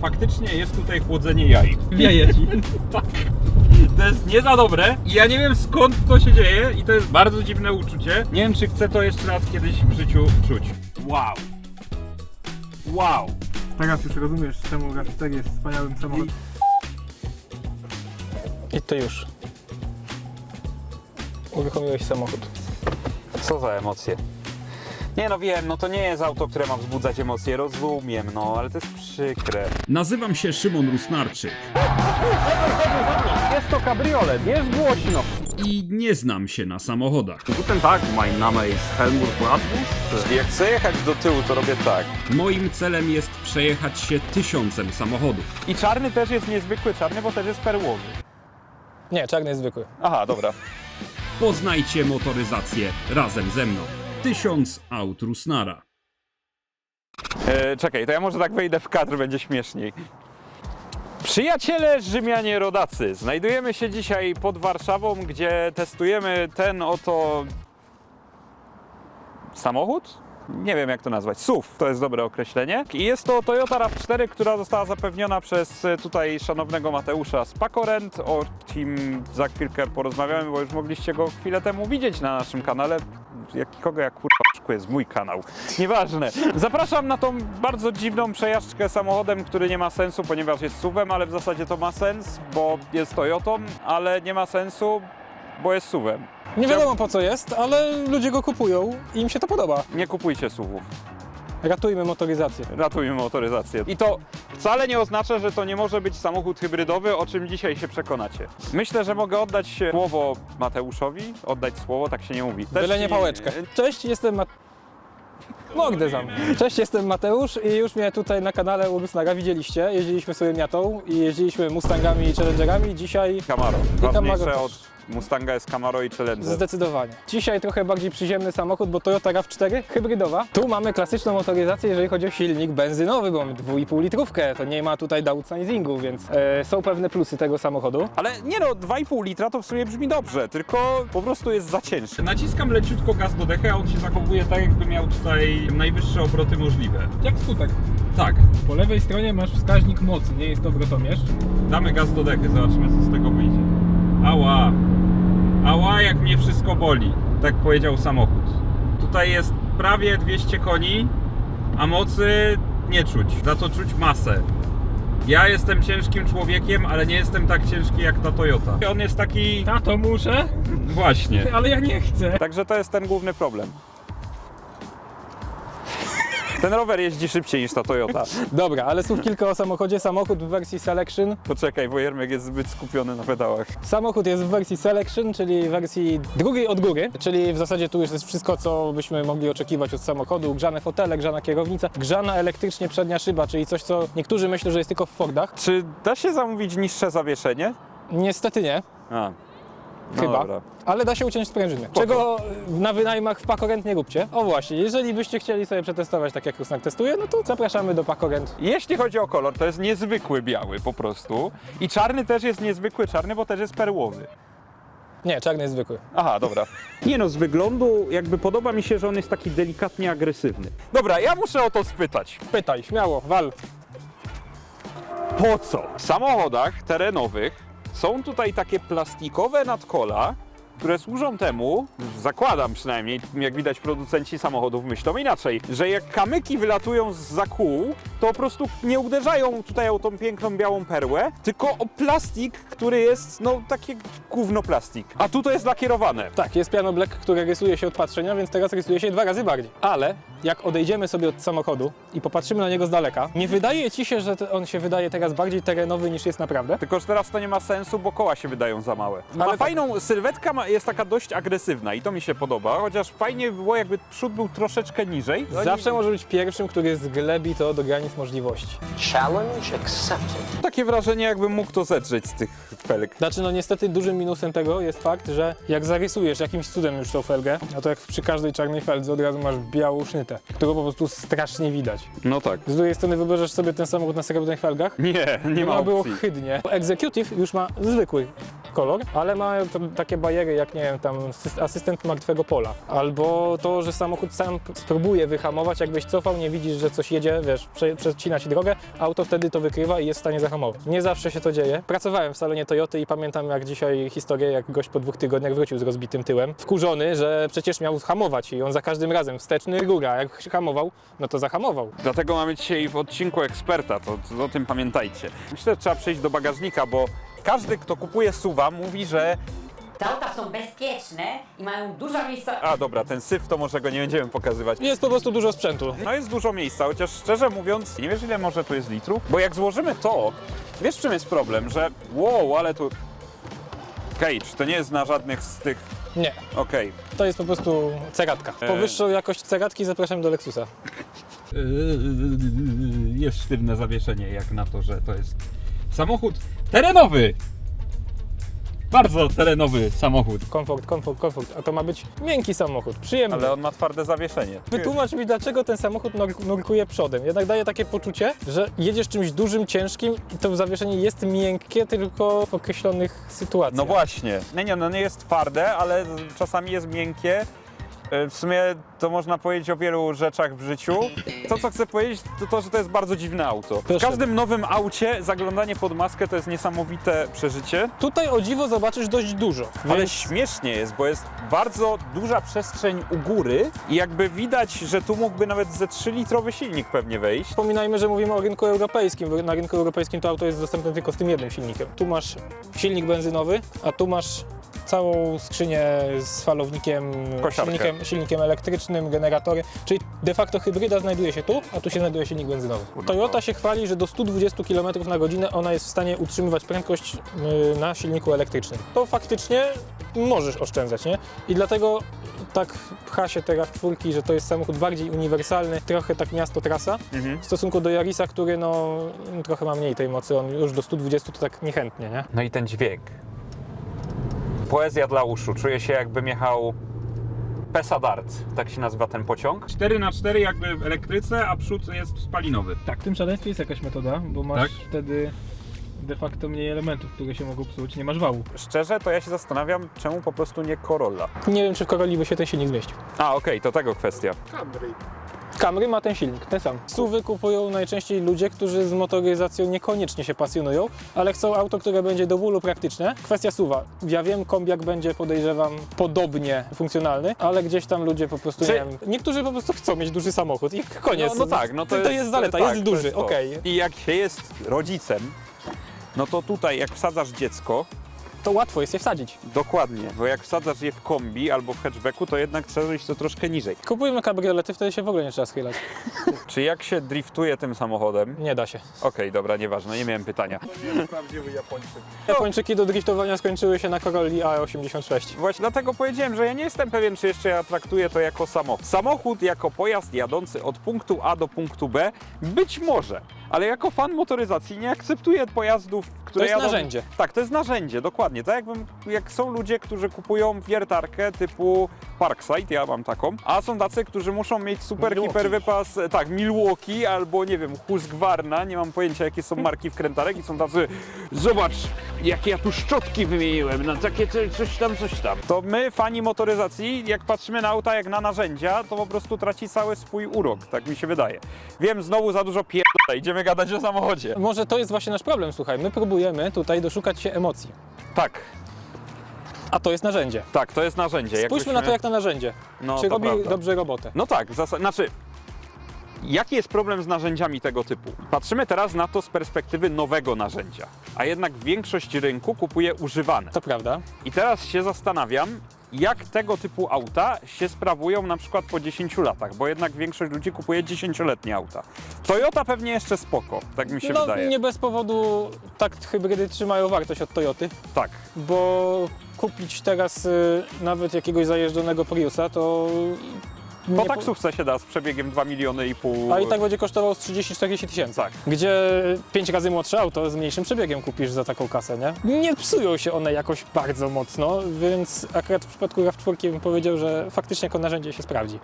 Faktycznie jest tutaj chłodzenie jaj. Wieje ci. To jest nie za dobre i ja nie wiem skąd to się dzieje i to jest bardzo dziwne uczucie. Nie wiem czy chcę to jeszcze raz kiedyś w życiu czuć. Wow. Wow. Teraz już rozumiesz, czemu RAV4 jest wspaniałym samochodem. I to już. Uruchomiłeś samochód. Co za emocje? Nie no wiem, no to nie jest auto, które ma wzbudzać emocje, rozumiem, no ale to jest przykre. Nazywam się Szymon Rusnarczyk Jest to kabriolet, jest głośno. i nie znam się na samochodach. Guten Tag, mein Name ist Helmut Bratwurst. Jak chcę jechać do tyłu, to robię tak. Moim celem jest przejechać się tysiącem samochodów. I czarny też jest niezwykły czarny, bo też jest perłowy. Nie, czarny jest zwykły. Aha, dobra. Poznajcie motoryzację razem ze mną. Tysiąc aut Rusnara. E, czekaj, to ja może tak wejdę w kadr, będzie śmieszniej. Przyjaciele Rzymianie rodacy, znajdujemy się dzisiaj pod Warszawą, gdzie testujemy ten oto samochód? Nie wiem jak to nazwać. SUV to jest dobre określenie. I jest to Toyota RAV4, która została zapewniona przez e, tutaj szanownego Mateusza z Pakorent, o kim za chwilkę porozmawiamy, bo już mogliście go chwilę temu widzieć na naszym kanale. Jak, kogo jak kurwa jest mój kanał. Nieważne. Zapraszam na tą bardzo dziwną przejażdżkę samochodem, który nie ma sensu, ponieważ jest SUVem, ale w zasadzie to ma sens, bo jest Toyotą, ale nie ma sensu, bo jest SUVem. Nie wiadomo po co jest, ale ludzie go kupują i im się to podoba. Nie kupujcie SUVów. Ratujmy motoryzację. Ratujmy motoryzację. I to wcale nie oznacza, że to nie może być samochód hybrydowy, o czym dzisiaj się przekonacie. Myślę, że mogę oddać słowo Mateuszowi. Oddać słowo, tak się nie mówi. Też Byle nie pałeczkę. Cześć, jestem Ma... Mogdę mnie. Cześć, jestem Mateusz i już mnie tutaj na kanale Urusnaga widzieliście. Jeździliśmy sobie miatą i jeździliśmy Mustangami i Challengerami. Dzisiaj Camaro. Camaro Ważniejsze też. od Mustanga jest Camaro i Challenger. Zdecydowanie. Dzisiaj trochę bardziej przyziemny samochód, bo Toyota RAV4 hybrydowa. Tu mamy klasyczną motoryzację, jeżeli chodzi o silnik benzynowy, bo mamy 2,5 litrówkę. To nie ma tutaj downsizingu, więc e, są pewne plusy tego samochodu. Ale nie no, 2,5 litra to w sumie brzmi dobrze, tylko po prostu jest za cięższy. Naciskam leciutko gaz do dechy, a on się zachowuje tak, jakby miał tutaj najwyższe obroty możliwe. Jak skutek. Tak. Po lewej stronie masz wskaźnik mocy, nie jest to obrotomierz. Damy gaz do dechy, zobaczymy co z tego wyjdzie. Ała! Ała, jak mnie wszystko boli, tak powiedział samochód. Tutaj jest prawie 200 koni, a mocy nie czuć, za to czuć masę. Ja jestem ciężkim człowiekiem, ale nie jestem tak ciężki jak ta Toyota. On jest taki... Tato muszę, Właśnie. ale ja nie chcę. Także to jest ten główny problem. Ten rower jeździ szybciej niż ta Toyota. Dobra, ale słów kilka o samochodzie. Samochód w wersji Selection. Poczekaj, bo Jermek jest zbyt skupiony na pedałach. Samochód jest w wersji Selection, czyli wersji drugiej od góry, czyli w zasadzie tu już jest wszystko, co byśmy mogli oczekiwać od samochodu. Grzane fotele, grzana kierownica, grzana elektrycznie przednia szyba, czyli coś, co niektórzy myślą, że jest tylko w Fordach. Czy da się zamówić niższe zawieszenie? Niestety nie, A. No chyba, Dobra. ale da się uciąć sprężyny. Czego na wynajmach w Pakorent nie róbcie. O właśnie, jeżeli byście chcieli sobie przetestować tak jak Rusnak testuje, no to zapraszamy do Pakorent. Jeśli chodzi o kolor, to jest niezwykły biały po prostu. I czarny też jest niezwykły czarny, bo też jest perłowy. Nie, czarny jest zwykły. Aha, dobra. Nie no, z wyglądu jakby podoba mi się, że on jest taki delikatnie agresywny. Dobra, ja muszę o to spytać. Pytaj, śmiało, wal. Po co? W samochodach terenowych są tutaj takie plastikowe nadkola, które służą temu, zakładam przynajmniej, jak widać producenci samochodów myślą inaczej, że jak kamyki wylatują z kół, to po prostu nie uderzają tutaj o tą piękną białą perłę, tylko o plastik, który jest, no, takie gówno plastik. A tu to jest lakierowane. Tak, jest piano black, które rysuje się od patrzenia, więc teraz rysuje się dwa razy bardziej. Ale jak odejdziemy sobie od samochodu i popatrzymy na niego z daleka, nie wydaje ci się, że on się wydaje teraz bardziej terenowy niż jest naprawdę? Tylko, że teraz to nie ma sensu, bo koła się wydają za małe. Ma Ale tak. fajną, sylwetka ma, jest taka dość agresywna i to mi się podoba, chociaż fajnie by było, jakby przód był troszeczkę niżej. Zawsze może być pierwszym, który zglebi to do granic możliwości. Challenge accepted. Takie wrażenie, jakbym mógł to zedrzeć z tych felg. Znaczy, no niestety dużym minusem tego jest fakt, że jak zarysujesz jakimś cudem już tą felgę, no to jak przy każdej czarnej feldze od razu masz białą sznytę, którą po prostu strasznie widać. No tak. Z drugiej strony wyobrażasz sobie ten samochód na srebrnych felgach? Nie, nie ma Chyba było opcji. chydnie. Executive już ma zwykły kolor, ale ma takie bariery jak, nie wiem, tam sys- asystent martwego pola. Albo to, że samochód sam spróbuje wyhamować, jakbyś cofał, nie widzisz, że coś jedzie, wiesz, prze, przecina ci drogę, auto wtedy to wykrywa i jest w stanie zahamować. Nie zawsze się to dzieje. Pracowałem w salonie Toyoty i pamiętam jak dzisiaj historię, jak gość po dwóch tygodniach wrócił z rozbitym tyłem, wkurzony, że przecież miał hamować i on za każdym razem wsteczny góra, jak hamował, no to zahamował. Dlatego mamy dzisiaj w odcinku eksperta, to, to o tym pamiętajcie. Myślę, że trzeba przejść do bagażnika, bo każdy, kto kupuje suwa, mówi, że Te auta są bezpieczne i mają dużo miejsca. a dobra, ten syf to może go nie będziemy pokazywać. Jest po prostu dużo sprzętu. No jest dużo miejsca, chociaż szczerze mówiąc, nie wiesz ile może tu jest litrów? Bo jak złożymy to, wiesz w czym jest problem, że wow, ale tu... Cage, to nie jest na żadnych z tych... Nie, Okej, to jest po prostu cegatka. Po E. wyższą jakość cegatki zapraszam do Lexusa. Jest sztywne zawieszenie jak na to, że to jest samochód terenowy. Bardzo terenowy samochód. Komfort, komfort, komfort. A to ma być miękki samochód, przyjemny. ale on ma twarde zawieszenie. Wytłumacz mi, dlaczego ten samochód nur- nurkuje przodem. Jednak daje takie poczucie, że jedziesz czymś dużym, ciężkim i to zawieszenie jest miękkie, tylko w określonych sytuacjach. No właśnie. Nie, nie, no nie jest twarde, ale czasami jest miękkie. E, W sumie to można powiedzieć o wielu rzeczach w życiu. To, co chcę powiedzieć, to to, że to jest bardzo dziwne auto. W Proszę. każdym nowym aucie zaglądanie pod maskę to jest niesamowite przeżycie. Tutaj o dziwo zobaczysz dość dużo. Ale Więc śmiesznie jest, bo jest bardzo duża przestrzeń u góry i jakby widać, że tu mógłby nawet ze 3-litrowy silnik pewnie wejść. Wspominajmy, że mówimy o rynku europejskim. Na rynku europejskim to auto jest dostępne tylko z tym jednym silnikiem. Tu masz silnik benzynowy, a tu masz całą skrzynię z falownikiem, Kosiarkę. silnikiem, silnikiem elektrycznym, generatory, czyli de facto hybryda znajduje się tu, a tu się znajduje silnik benzynowy. Toyota się chwali, że do 120 km na godzinę ona jest w stanie utrzymywać prędkość y, na silniku elektrycznym. To faktycznie możesz oszczędzać, nie? I dlatego tak pcha się teraz czwórki, że to jest samochód bardziej uniwersalny, trochę tak miasto-trasa, Mhm. w stosunku do Yarisa, który no trochę ma mniej tej mocy, on już do 120 to tak niechętnie, nie? No i ten dźwięk. Poezja dla uszu. Czuję się jakbym jechał Pesa Dart, tak się nazywa ten pociąg. 4 na 4 jakby w elektryce, a przód jest spalinowy. Tak, w tym szaleństwie jest jakaś metoda, bo masz Tak? wtedy de facto mniej elementów, które się mogą psuć, nie masz wału. Szczerze, to ja się zastanawiam, czemu po prostu nie Corolla. Nie wiem, czy w Corolli by się ten silnik zmieścił. A, okej, to tego kwestia. Camry ma ten silnik, ten sam. SUVy kupują najczęściej ludzie, którzy z motoryzacją niekoniecznie się pasjonują, ale chcą auto, które będzie do bólu praktyczne. Kwestia SUVa. Ja wiem, kombiak będzie, podejrzewam, podobnie funkcjonalny, ale gdzieś tam ludzie po prostu, Czy- nie wiem, niektórzy po prostu chcą mieć duży samochód i koniec. No, no tak, no to, to jest zaleta, tak, jest to duży, okej. I jak się jest rodzicem, no to tutaj jak wsadzasz dziecko, To łatwo jest je wsadzić. dokładnie, bo jak wsadzasz je w kombi albo w hatchbacku, to jednak trzeba iść to troszkę niżej. Kupujemy kabriolety, wtedy się w ogóle nie trzeba schylać. Czy jak się driftuje tym samochodem? Nie da się. Okej, dobra, nieważne, nie miałem pytania. Japończyki do driftowania skończyły się na Corolli A86. Właśnie dlatego powiedziałem, że ja nie jestem pewien, czy jeszcze ja traktuję to jako samochód. Samochód jako pojazd jadący od punktu A do punktu B, być może, ale jako fan motoryzacji nie akceptuję pojazdów, które jest jadą... narzędzie. Tak, to jest narzędzie, dokładnie. Tak jakbym, jak są ludzie, którzy kupują wiertarkę typu Parkside, ja mam taką, a są tacy, którzy muszą mieć super Milwaukee. hiper wypas, tak, Milwaukee albo nie wiem, Husqvarna, nie mam pojęcia jakie są marki wkrętarek i są tacy, zobacz, jakie ja tu szczotki wymieniłem, no takie co- coś tam, coś tam. To my, fani motoryzacji, jak patrzymy na auta jak na narzędzia, to po prostu traci cały swój urok, tak mi się wydaje. Wiem, znowu za dużo pierdolę, idziemy gadać o samochodzie. Może to jest właśnie nasz problem, słuchaj. My próbujemy tutaj doszukać się emocji. Tak, A to jest narzędzie. tak, to jest narzędzie. Spójrzmy na to jak na narzędzie. no, Czy to robi prawda. dobrze robotę? No tak, zas- znaczy. Jaki jest problem z narzędziami tego typu? Patrzymy teraz na to z perspektywy nowego narzędzia, a jednak większość rynku kupuje używane. To prawda. I teraz się zastanawiam, jak tego typu auta się sprawują na przykład po 10 latach, bo jednak większość ludzi kupuje 10-letnie auta. Toyota pewnie jeszcze spoko, tak mi się no wydaje. nie bez powodu tak hybrydy trzymają wartość od Toyoty, Tak. bo kupić teraz y, nawet jakiegoś zajeżdżonego Priusa to... Po nie taksówce się da z przebiegiem 2 miliony i pół. A i tak będzie kosztował z 30-40 tysięcy. Tak. Gdzie 5 razy młodsze auto z mniejszym przebiegiem kupisz za taką kasę, nie? Nie psują się one jakoś bardzo mocno, więc akurat w przypadku RAV4 bym powiedział, że faktycznie jako narzędzie się sprawdzi.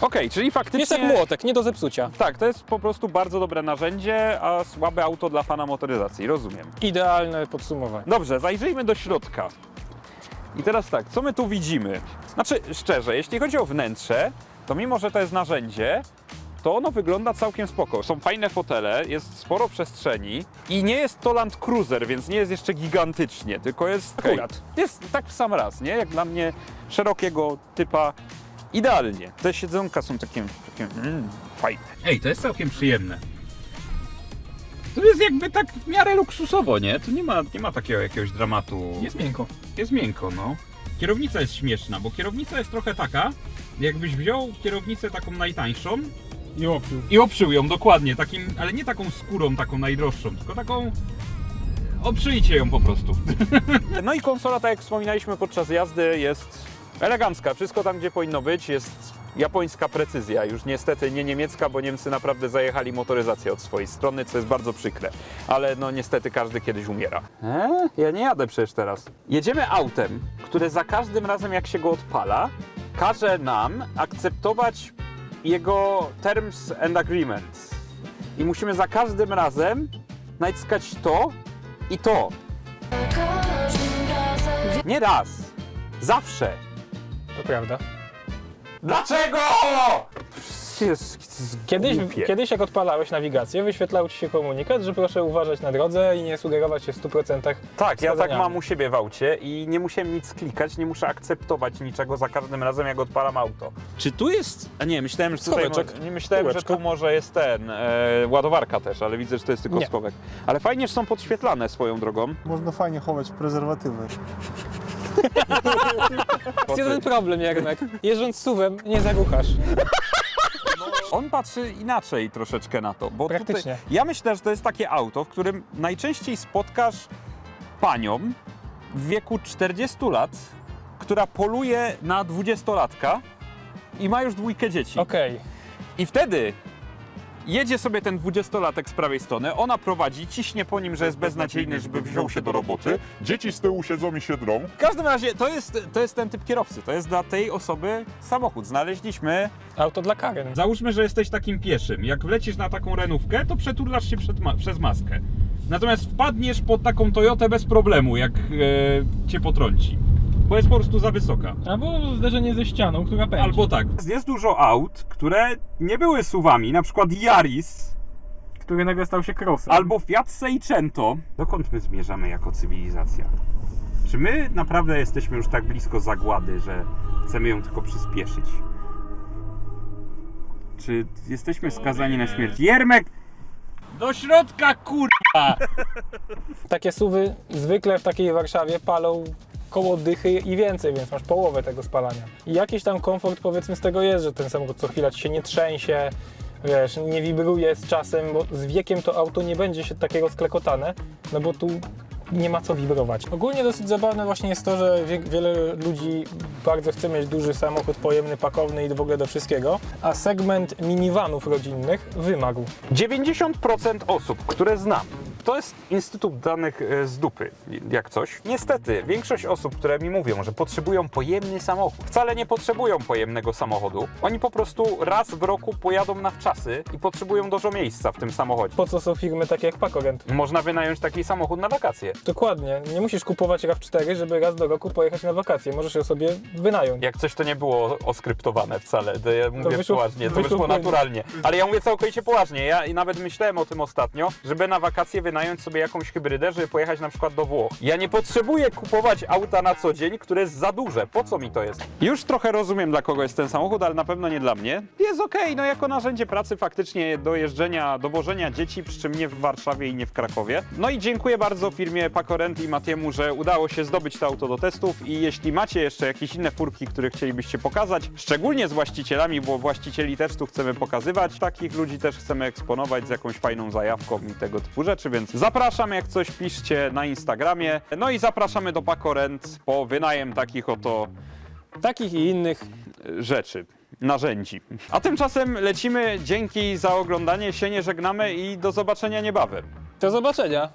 Okej, czyli faktycznie... Jest jak młotek, nie do zepsucia. Tak, to jest po prostu bardzo dobre narzędzie, a słabe auto dla fana motoryzacji, rozumiem. Idealne podsumowanie. Dobrze, zajrzyjmy do środka. I teraz tak, co my tu widzimy? Znaczy, szczerze, jeśli chodzi o wnętrze, to mimo, że to jest narzędzie, to ono wygląda całkiem spoko. Są fajne fotele, jest sporo przestrzeni i nie jest to Land Cruiser, więc nie jest jeszcze gigantycznie, tylko jest... Akurat. Jest tak w sam raz, nie? Jak dla mnie szerokiego typa idealnie. Te siedzonka są takie, takie mm, fajne. Ej, to jest całkiem przyjemne. To jest jakby tak w miarę luksusowo, nie? To nie ma, nie ma takiego jakiegoś dramatu. Jest miękko. Jest miękko, no. Kierownica jest śmieszna, bo kierownica jest trochę taka, jakbyś wziął kierownicę taką najtańszą I opił. i obszył ją dokładnie, takim, ale nie taką skórą, taką najdroższą, tylko taką... Oprzyjcie ją po prostu. No i konsola, tak jak wspominaliśmy podczas jazdy, jest elegancka. Wszystko tam, gdzie powinno być. Jest japońska precyzja. Już niestety nie niemiecka, bo Niemcy naprawdę zajechali motoryzację od swojej strony, co jest bardzo przykre. Ale no niestety każdy kiedyś umiera. E? Ja nie jadę przecież teraz. Jedziemy autem, które za każdym razem, jak się go odpala, każe nam akceptować jego terms and agreements. I musimy za każdym razem naciskać to i to. Nie raz. Zawsze. To prawda. Dlaczego? Jest Kiedyś, głupie. kiedyś jak odpalałeś nawigację, wyświetlał ci się komunikat, że proszę uważać na drodze i nie sugerować się w 100% Tak, ja tak wskazaniami. mam u siebie w aucie i nie musiałem nic klikać, nie muszę akceptować niczego za każdym razem, jak odpalam auto. Czy tu jest... A nie, myślałem, że tutaj... Schoweczek. mo- Nie myślałem, że tu może jest ten, e, ładowarka też, ale widzę, że to jest tylko Nie. schowek. Ale fajnie, że są podświetlane swoją drogą. Można fajnie chować prezerwatywy. Jest jeden problem, Jernek. Jeżdżąc suwem, nie zaruchasz. On patrzy inaczej troszeczkę na to, bo Praktycznie. Tutaj, ja myślę, że to jest takie auto, w którym najczęściej spotkasz panią w wieku 40 lat, która poluje na dwudziestolatka i ma już dwójkę dzieci. Okej. I wtedy jedzie sobie ten dwudziestolatek z prawej strony, ona prowadzi, ciśnie po nim, że jest beznadziejny, żeby wziął się do roboty. Dzieci z tyłu siedzą i się drą. W każdym razie to jest, to jest ten typ kierowcy, to jest dla tej osoby samochód. Znaleźliśmy Auto dla Karen. Załóżmy, że jesteś takim pieszym. Jak wlecisz na taką renówkę, to przeturlasz się przed ma- przez maskę. Natomiast wpadniesz pod taką Toyotę bez problemu, jak e, cię potrąci. Bo jest po prostu za wysoka. Albo zderzenie ze ścianą, która pędzi. Albo tak. Jest dużo aut, które nie były suwami, na przykład Yaris Który nagle stał się crossem. albo Fiat Seicento. Dokąd my zmierzamy jako cywilizacja? Czy my naprawdę jesteśmy już tak blisko zagłady, że chcemy ją tylko przyspieszyć? Czy jesteśmy skazani na śmierć? Jermek! Do środka, kurwa! Takie suwy zwykle w takiej Warszawie palą koło dychy i więcej, więc masz połowę tego spalania. I jakiś tam komfort powiedzmy z tego jest, że ten samochód co chwila ci się nie trzęsie, wiesz, nie wibruje z czasem, bo z wiekiem to auto nie będzie się takiego sklekotane, no bo tu nie ma co wibrować. Ogólnie dosyć zabawne właśnie jest to, że wie, wiele ludzi bardzo chce mieć duży samochód pojemny, pakowny i w ogóle do wszystkiego, a segment minivanów rodzinnych wymagł. 90% osób, które znam, to jest instytut danych e, z dupy, jak coś. Niestety, większość osób, które mi mówią, że potrzebują pojemny samochód, wcale nie potrzebują pojemnego samochodu. Oni po prostu raz w roku pojadą na wczasy i potrzebują dużo miejsca w tym samochodzie. Po co są firmy takie jak Pakorent? Można wynająć taki samochód na wakacje. Dokładnie. Nie musisz kupować RAV4, żeby raz do roku pojechać na wakacje. Możesz ją sobie wynająć. Jak coś to nie było oskryptowane wcale, to ja mówię wyszło- poważnie, to wyszło wyszło naturalnie. Ale ja mówię całkowicie poważnie, ja i nawet myślałem o tym ostatnio, żeby na wakacje wynająć sobie jakąś hybrydę, żeby pojechać na przykład do Włoch. Ja nie potrzebuję kupować auta na co dzień, które jest za duże. Po co mi to jest? Już trochę rozumiem dla kogo jest ten samochód, ale na pewno nie dla mnie. Jest okej, no jako narzędzie pracy faktycznie do jeżdżenia, dowożenia dzieci, przy czym nie w Warszawie i nie w Krakowie. No i dziękuję bardzo firmie Pacorent i Matiemu, że udało się zdobyć to auto do testów i jeśli macie jeszcze jakieś inne furki, które chcielibyście pokazać, szczególnie z właścicielami, bo właścicieli też tu chcemy pokazywać, takich ludzi też chcemy eksponować z jakąś fajną zajawką i tego typu rzeczy, więc zapraszam, jak coś piszcie na Instagramie. No i zapraszamy do Pacorent po wynajem takich oto Takich i innych. e, rzeczy. Narzędzi. A tymczasem lecimy. Dzięki za oglądanie się nie żegnamy i do zobaczenia niebawem. Do zobaczenia.